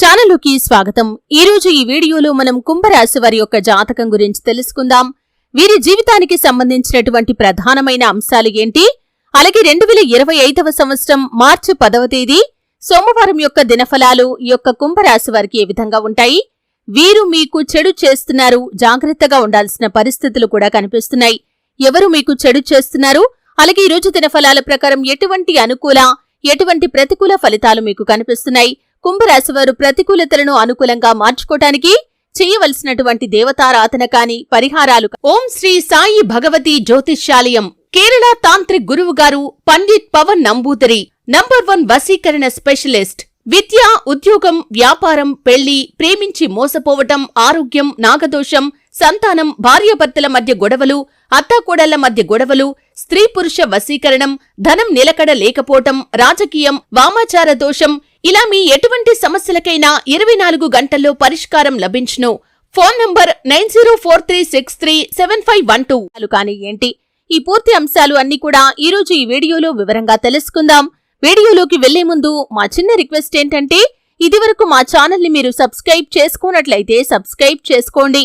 ఛానల్లోకి స్వాగతం. ఈ రోజు ఈ వీడియోలో మనం కుంభరాశి వారి యొక్క జాతకం గురించి తెలుసుకుందాం. వీరి జీవితానికి సంబంధించినటువంటి ప్రధానమైన అంశాలు ఏంటి? అలాగే రెండు వేల ఇరవై ఐదవ సంవత్సరం మార్చి పదవ తేదీ సోమవారం యొక్క దినఫలాలు ఈ యొక్క కుంభరాశి వారికి ఏ విధంగా ఉంటాయి? వీరు మీకు చెడు చేస్తున్నారు జాగ్రత్తగా ఉండాల్సిన పరిస్థితులు కూడా కనిపిస్తున్నాయి. ఎవరు మీకు చెడు చేస్తున్నారు? అలాగే ఈ రోజు దినఫలాల ప్రకారం ఎటువంటి అనుకూల ఎటువంటి ప్రతికూల ఫలితాలు మీకు కనిపిస్తున్నాయి? కుంభరాశివారు ప్రతికూలతలను అనుకూలంగా మార్చుకోటానికి చేయవలసినటువంటి దేవతారాధన కాని పరిహారాలు ఓం శ్రీ సాయి భగవతి జ్యోతిష్యాలయం కేరళ తాంత్రిక్ గురువు గారు పండిత్ పవన్ నంబూదరి నంబర్ వన్ వసీకరణ స్పెషలిస్ట్ విద్య ఉద్యోగం వ్యాపారం పెళ్ళి ప్రేమించి మోసపోవటం ఆరోగ్యం నాగదోషం సంతానం భార్యాభర్తల మధ్య గొడవలు అత్తాకోడళ్ళ మధ్య గొడవలు స్త్రీ పురుష వశీకరణం ధనం నిలకడ లేకపోవటం రాజకీయం వామాచార దోషం ఇలా మీ ఎటువంటి సమస్యలకైనా ఇరవై నాలుగు గంటల్లో పరిష్కారం లభించును. Phone number nine zero four three six three seven five one two. కానీ ఏంటి? ఈ పూర్తి అంశాలు అన్ని కూడా ఈ రోజు ఈ వీడియోలో వివరంగా తెలుసుకుందాం. వీడియోలోకి వెళ్ళే ముందు మా చిన్న రిక్వెస్ట్ ఏంటంటే ఇదివరకు మా ఛానల్ని మీరు సబ్స్క్రైబ్ చేసుకున్నట్లయితే సబ్స్క్రైబ్ చేసుకోండి.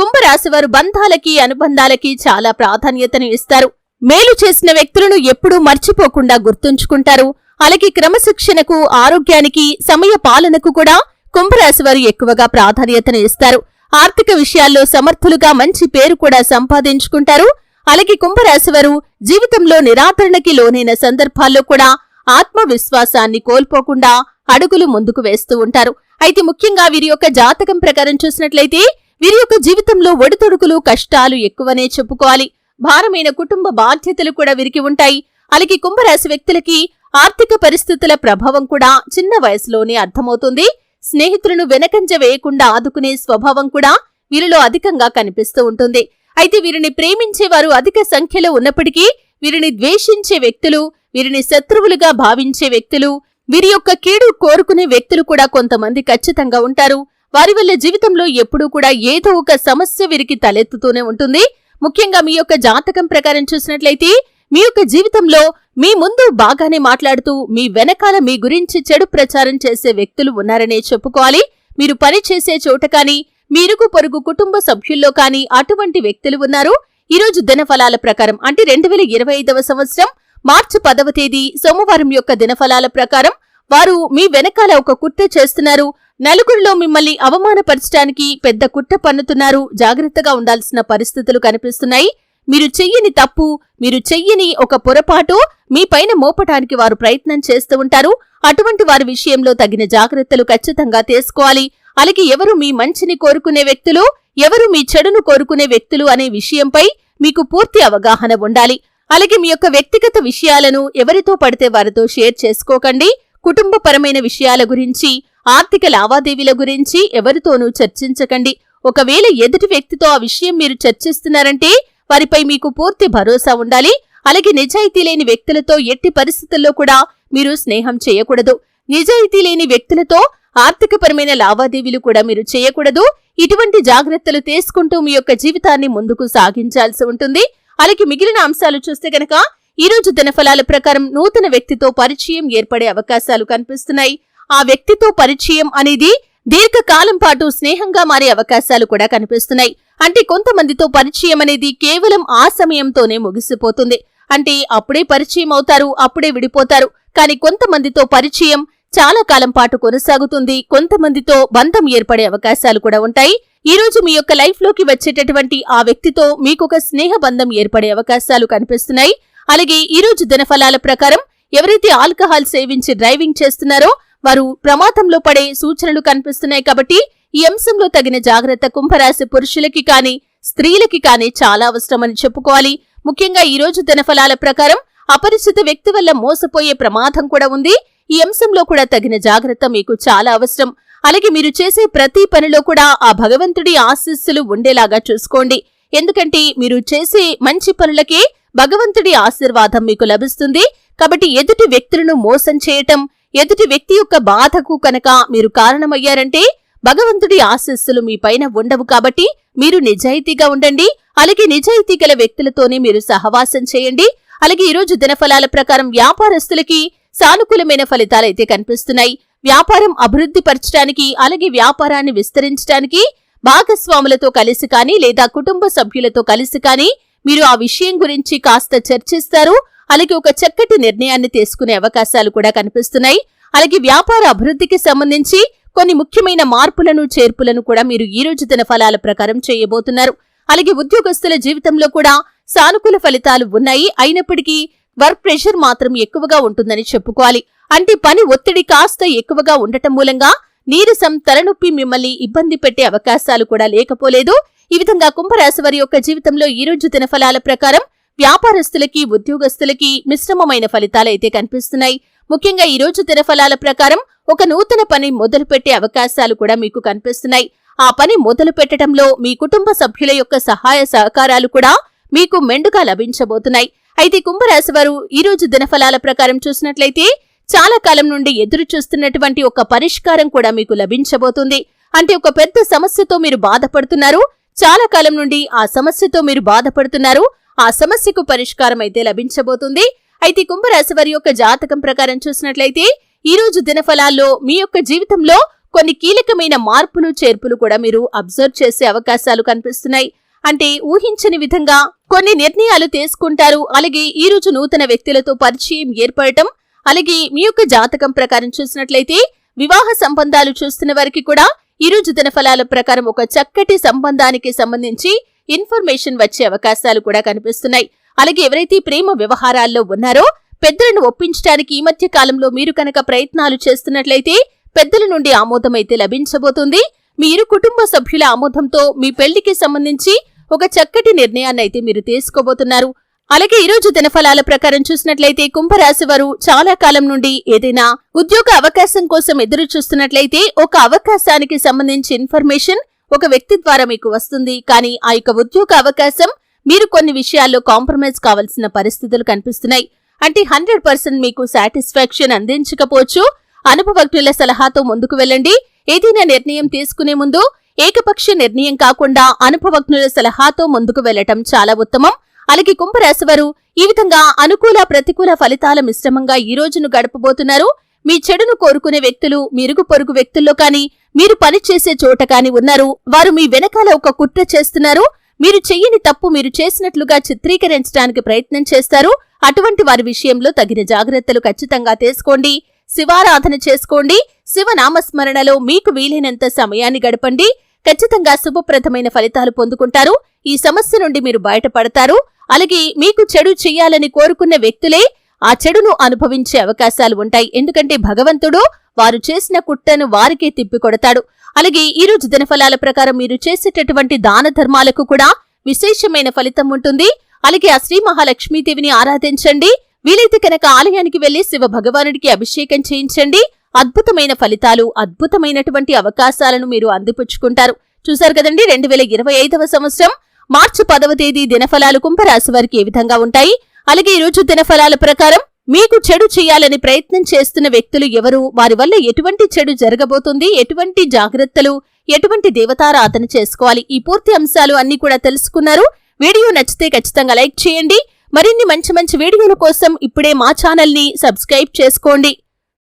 కుంభరాశివారు బంధాలకి అనుబంధాలకి చాలా ప్రాధాన్యతను ఇస్తారు. మేలు చేసిన వ్యక్తులను ఎప్పుడూ మర్చిపోకుండా గుర్తుంచుకుంటారు. అలాగే క్రమశిక్షణకు ఆరోగ్యానికి సమయ పాలనకు కూడా కుంభరాశి వారు ఎక్కువగా ప్రాధాన్యతను ఇస్తారు. ఆర్థిక విషయాల్లో సమర్థులుగా మంచి పేరు కూడా సంపాదించుకుంటారు. అలాగే కుంభరాశివారు జీవితంలో నిరాదరణకి లోనైన సందర్భాల్లో కూడా ఆత్మవిశ్వాసాన్ని కోల్పోకుండా అడుగులు ముందుకు వేస్తూ ఉంటారు. అయితే ముఖ్యంగా వీరి యొక్క జాతకం ప్రకారం చూసినట్లయితే వీరి యొక్క జీవితంలో ఒడితొడుకులు కష్టాలు ఎక్కువనే చెప్పుకోవాలి. భారమైన కుటుంబ బాధ్యతలు కూడా వీరికి ఉంటాయి. అలాగే కుంభరాశి వ్యక్తులకి ఆర్థిక పరిస్థితుల ప్రభావం కూడా చిన్న వయసులోనే అర్థమవుతుంది. స్నేహితులను వెనకంజ వేయకుండా ఆదుకునే స్వభావం కూడా వీరిలో అధికంగా కనిపిస్తూ ఉంటుంది. అయితే వీరిని ప్రేమించేవారు అధిక సంఖ్యలో ఉన్నప్పటికీ వీరిని ద్వేషించే వ్యక్తులు వీరిని శత్రువులుగా భావించే వ్యక్తులు వీరి యొక్క కీడు కోరుకునే వ్యక్తులు కూడా కొంతమంది ఖచ్చితంగా ఉంటారు. వారి వల్ల జీవితంలో ఎప్పుడూ కూడా ఏదో ఒక సమస్య వీరికి తలెత్తుతూనే ఉంటుంది. ముఖ్యంగా మీ యొక్క జాతకం ప్రకారం చూసినట్లయితే మీ యొక్క జీవితంలో మీ ముందు బాగానే మాట్లాడుతూ మీ వెనకాల మీ గురించి చెడు ప్రచారం చేసే వ్యక్తులు ఉన్నారనే చెప్పుకోవాలి. మీరు పని చేసే చోట కానీ మీరుకు పొరుగు కుటుంబ సభ్యుల్లో కానీ అటువంటి వ్యక్తులు ఉన్నారు. ఈరోజు దినఫలాల ప్రకారం అంటే రెండు వేల ఇరవై ఐదవ సంవత్సరం మార్చి పదవ తేదీ సోమవారం యొక్క దినఫలాల ప్రకారం వారు మీ వెనకాల ఒక కుట్ర చేస్తున్నారు. నలుగురిలో మిమ్మల్ని అవమానపరచడానికి పెద్ద కుట్ర పన్నుతున్నారు. జాగ్రత్తగా ఉండాల్సిన పరిస్థితులు కనిపిస్తున్నాయి. మీరు చెయ్యని తప్పు మీరు చెయ్యని ఒక పొరపాటు మీ పైన మోపటానికి వారు ప్రయత్నం చేస్తూ ఉంటారు. అటువంటి వారి విషయంలో తగిన జాగ్రత్తలు ఖచ్చితంగా తీసుకోవాలి. అలాగే ఎవరు మీ మంచిని కోరుకునే వ్యక్తులు ఎవరు మీ చెడును కోరుకునే వ్యక్తులు అనే విషయంపై మీకు పూర్తి అవగాహన ఉండాలి. అలాగే మీ యొక్క వ్యక్తిగత విషయాలను ఎవరితో పడితే వారితో షేర్ చేసుకోకండి. కుటుంబపరమైన విషయాల గురించి ఆర్థిక లావాదేవీల గురించి ఎవరితోనూ చర్చించకండి. ఒకవేళ ఎదుటి వ్యక్తితో ఆ విషయం మీరు చర్చిస్తున్నారంటే వారిపై మీకు పూర్తి భరోసా ఉండాలి. అలాగే నిజాయితీ లేని వ్యక్తులతో ఎట్టి పరిస్థితుల్లో కూడా మీరు స్నేహం చేయకూడదు. నిజాయితీ లేని వ్యక్తులతో ఆర్థికపరమైన లావాదేవీలు కూడా మీరు చేయకూడదు. ఇటువంటి జాగ్రత్తలు తీసుకుంటూ మీ యొక్క జీవితాన్ని ముందుకు సాగించాల్సి ఉంటుంది. అలాగే మిగిలిన అంశాలు చూస్తే గనక ఈ రోజు దినఫలాల ప్రకారం నూతన వ్యక్తితో పరిచయం ఏర్పడే అవకాశాలు కనిపిస్తున్నాయి. ఆ వ్యక్తితో పరిచయం అనేది దీర్ఘకాలం పాటు స్నేహంగా మారే అవకాశాలు కూడా కనిపిస్తున్నాయి. అంటే కొంతమందితో పరిచయం అనేది కేవలం ఆ సమయంతోనే ముగిసిపోతుంది. అంటే అప్పుడే పరిచయం అవుతారు అప్పుడే విడిపోతారు. కానీ కొంతమందితో పరిచయం చాలా కాలం పాటు కొనసాగుతుంది. కొంతమందితో బంధం ఏర్పడే అవకాశాలు కూడా ఉంటాయి. ఈ రోజు మీ యొక్క లైఫ్లోకి వచ్చేటటువంటి ఆ వ్యక్తితో మీకొక స్నేహ బంధం ఏర్పడే అవకాశాలు కనిపిస్తున్నాయి. అలాగే ఈ రోజు దినఫలాల ప్రకారం ఎవరైతే ఆల్కహాల్ సేవించి డ్రైవింగ్ చేస్తున్నారో వారు ప్రమాదంలో పడే సూచనలు కనిపిస్తున్నాయి కాబట్టి ఈ అంశంలో తగిన జాగ్రత్త కుంభరాశి పురుషులకి కానీ స్త్రీలకి కానీ చాలా అవసరమని చెప్పుకోవాలి. ముఖ్యంగా ఈ రోజు దినఫలాల ప్రకారం అపరిచిత వ్యక్తి వల్ల మోసపోయే ప్రమాదం కూడా ఉంది. ఈ అంశంలో కూడా తగిన జాగ్రత్త మీకు చాలా అవసరం. అలాగే మీరు చేసే ప్రతి పనిలో కూడా ఆ భగవంతుడి ఆశీస్సులు ఉండేలాగా చూసుకోండి. ఎందుకంటే మీరు చేసే మంచి పనులకే భగవంతుడి ఆశీర్వాదం మీకు లభిస్తుంది. కాబట్టి ఎదుటి వ్యక్తులను మోసం చేయటం ఎదుటి వ్యక్తి యొక్క బాధకు కనుక మీరు కారణమయ్యారంటే భగవంతుడి ఆశస్సులు మీ పైన ఉండవు కాబట్టి మీరు నిజాయితీగా ఉండండి. అలాగే నిజాయితీ గల వ్యక్తులతోనే మీరు సహవాసం చేయండి. అలాగే ఈరోజు దినఫలాల ప్రకారం వ్యాపారస్తులకి సానుకూలమైన ఫలితాలైతే కనిపిస్తున్నాయి. వ్యాపారం అభివృద్ధి పరచడానికి అలాగే వ్యాపారాన్ని విస్తరించడానికి భాగస్వాములతో కలిసి కానీ లేదా కుటుంబ సభ్యులతో కలిసి కానీ మీరు ఆ విషయం గురించి కాస్త చర్చిస్తారు. అలాగే ఒక చక్కటి నిర్ణయాన్ని తీసుకునే అవకాశాలు కూడా కనిపిస్తున్నాయి. అలాగే వ్యాపార అభివృద్ధికి సంబంధించి కొన్ని ముఖ్యమైన మార్పులను చేర్పులను కూడా మీరు ఈ రోజు దిన ఫలాల ప్రకారం చేయబోతున్నారు. అలాగే ఉద్యోగస్తుల జీవితంలో కూడా సానుకూల ఫలితాలు ఉన్నాయి. అయినప్పటికీ వర్క్ ప్రెషర్ మాత్రం ఎక్కువగా ఉంటుందని చెప్పుకోవాలి. అంటే పని ఒత్తిడి కాస్త ఎక్కువగా ఉండటం మూలంగా నీరసం తలనొప్పి మిమ్మల్ని ఇబ్బంది పెట్టే అవకాశాలు కూడా లేకపోలేదు. ఈ విధంగా కుంభరాశి వారి యొక్క జీవితంలో ఈ రోజు దినఫలాల ప్రకారం వ్యాపారస్తులకి ఉద్యోగస్తులకి మిశ్రమమైన ఫలితాలైతే కనిపిస్తున్నాయి. ముఖ్యంగా ఈ రోజు దినఫలాల ప్రకారం ఒక నూతన పని మొదలు పెట్టే అవకాశాలు కూడా మీకు కనిపిస్తున్నాయి. ఆ పని మొదలు పెట్టడంలో మీ కుటుంబ సభ్యుల యొక్క సహాయ సహకారాలు కూడా మీకు మెండుగా లభించబోతున్నాయి. అయితే కుంభరాశి వారు ఈ రోజు దినఫలాల ప్రకారం చూసినట్లయితే చాలా కాలం నుండి ఎదురు చూస్తున్నటువంటి ఒక పరిష్కారం కూడా మీకు లభించబోతుంది. అంటే ఒక పెద్ద సమస్యతో మీరు బాధపడుతున్నారు. చాలా కాలం నుండి ఆ సమస్యతో మీరు బాధపడుతున్నారు. ఆ సమస్యకు పరిష్కారం అయితే లభించబోతుంది. అయితే కుంభరాశి వారి యొక్క జాతకం ప్రకారం చూసినట్లయితే ఈ రోజు దినఫలాల్లో మీ యొక్క జీవితంలో కొన్ని కీలకమైన మార్పులు చేర్పులు కూడా మీరు అబ్జర్వ్ చేసే అవకాశాలు కనిపిస్తున్నాయి. అంటే ఊహించని విధంగా కొన్ని నిర్ణయాలు తీసుకుంటారు. అలాగే ఈ రోజు నూతన వ్యక్తులతో పరిచయం ఏర్పడటం అలాగే మీ యొక్క జాతకం ప్రకారం చూసినట్లయితే వివాహ సంబంధాలు చూస్తున్న వారికి కూడా ఇరు రోజు ఫలాల ప్రకారం ఒక చక్కటి సంబంధానికి సంబంధించి ఇన్ఫర్మేషన్ వచ్చే అవకాశాలు కూడా కనిపిస్తున్నాయి. అలాగే ఎవరైతే ప్రేమ వ్యవహారాల్లో ఉన్నారో పెద్దలను ఒప్పించడానికి ఈ మధ్య కాలంలో మీరు కనుక ప్రయత్నాలు చేస్తున్నట్లయితే పెద్దల నుండి ఆమోదం అయితే లభించబోతుంది. మీ ఇరు కుటుంబ సభ్యుల ఆమోదంతో మీ పెళ్ళికి సంబంధించి ఒక చక్కటి నిర్ణయాన్ని అయితే మీరు తీసుకోబోతున్నారు. అలాగే ఈ రోజు దినఫలాల ప్రకారం చూసినట్లయితే కుంభరాశి వారు చాలా కాలం నుండి ఏదైనా ఉద్యోగ అవకాశం కోసం ఎదురు చూస్తున్నట్లయితే ఒక అవకాశానికి సంబంధించి ఇన్ఫర్మేషన్ ఒక వ్యక్తి ద్వారా మీకు వస్తుంది. కానీ ఆ యొక్క ఉద్యోగ అవకాశం మీరు కొన్ని విషయాల్లో కాంప్రమైజ్ కావాల్సిన పరిస్థితులు కనిపిస్తున్నాయి. అంటే హండ్రెడ్ పర్సెంట్ మీకు సాటిస్ఫాక్షన్ అందించకపోవచ్చు. అనుభవజ్ఞుల సలహాతో ముందుకు వెళ్ళండి. ఏదైనా నిర్ణయం తీసుకునే ముందు ఏకపక్ష నిర్ణయం కాకుండా అనుభవజ్ఞుల సలహాతో ముందుకు వెళ్ళటం చాలా ఉత్తమం. అలాగే కుంభరాశివారు ఈ విధంగా అనుకూల ప్రతికూల ఫలితాల మిశ్రమంగా ఈ రోజును గడపబోతున్నారు. మీ చెడును కోరుకునే వ్యక్తులు మిరుగు పొరుగు వ్యక్తుల్లో కానీ మీరు పనిచేసే చోట కానీ ఉన్నారు. వారు మీ వెనకాల ఒక కుట్ర చేస్తున్నారు. మీరు చెయ్యని తప్పు మీరు చేసినట్లుగా చిత్రీకరించడానికి ప్రయత్నం చేస్తారు. అటువంటి వారి విషయంలో తగిన జాగ్రత్తలు ఖచ్చితంగా తీసుకోండి. శివారాధన చేసుకోండి. శివనామస్మరణలో మీకు వీలైనంత సమయాన్ని గడపండి. ఖచ్చితంగా శుభప్రదమైన ఫలితాలు పొందుకుంటారు. ఈ సమస్య నుండి మీరు బయటపడతారు. అలాగే మీకు చెడు చెయ్యాలని కోరుకున్న వ్యక్తులే ఆ చెడును అనుభవించే అవకాశాలు ఉంటాయి. ఎందుకంటే భగవంతుడు వారు చేసిన కుట్టను వారికే తిప్పికొడతాడు. అలాగే ఈ రోజు దినఫలాల ప్రకారం మీరు చేసేటటువంటి దాన ధర్మాలకు కూడా విశేషమైన ఫలితం ఉంటుంది. అలాగే ఆ శ్రీ మహాలక్ష్మీదేవిని ఆరాధించండి. వీలైతే కనుక ఆలయానికి వెళ్ళి శివ భగవానుడికి అభిషేకం చేయించండి. అద్భుతమైన ఫలితాలు అద్భుతమైనటువంటి అవకాశాలను మీరు అందిపుచ్చుకుంటారు. చూశారు కదండి రెండు వేల ఇరవై ఐదవ సంవత్సరం మార్చి పదవ తేదీ దినఫలాలు కుంభరాశి వారికి ఏ విధంగా ఉంటాయి? అలాగే ఈ రోజు దినఫలాల ప్రకారం మీకు చెడు చేయాలని ప్రయత్నం చేస్తున్న వ్యక్తులు ఎవరు? వారి వల్ల ఎటువంటి చెడు జరగబోతుంది? ఎటువంటి జాగ్రత్తలు ఎటువంటి దేవతారాధన చేసుకోవాలి? ఈ పూర్తి అంశాలు అన్ని కూడా తెలుసుకున్నారు. వీడియో నచ్చితే ఖచ్చితంగా లైక్ చేయండి. మరిన్ని మంచి మంచి వీడియోల కోసం ఇప్పుడే మా ఛానల్ని సబ్స్క్రైబ్ చేసుకోండి.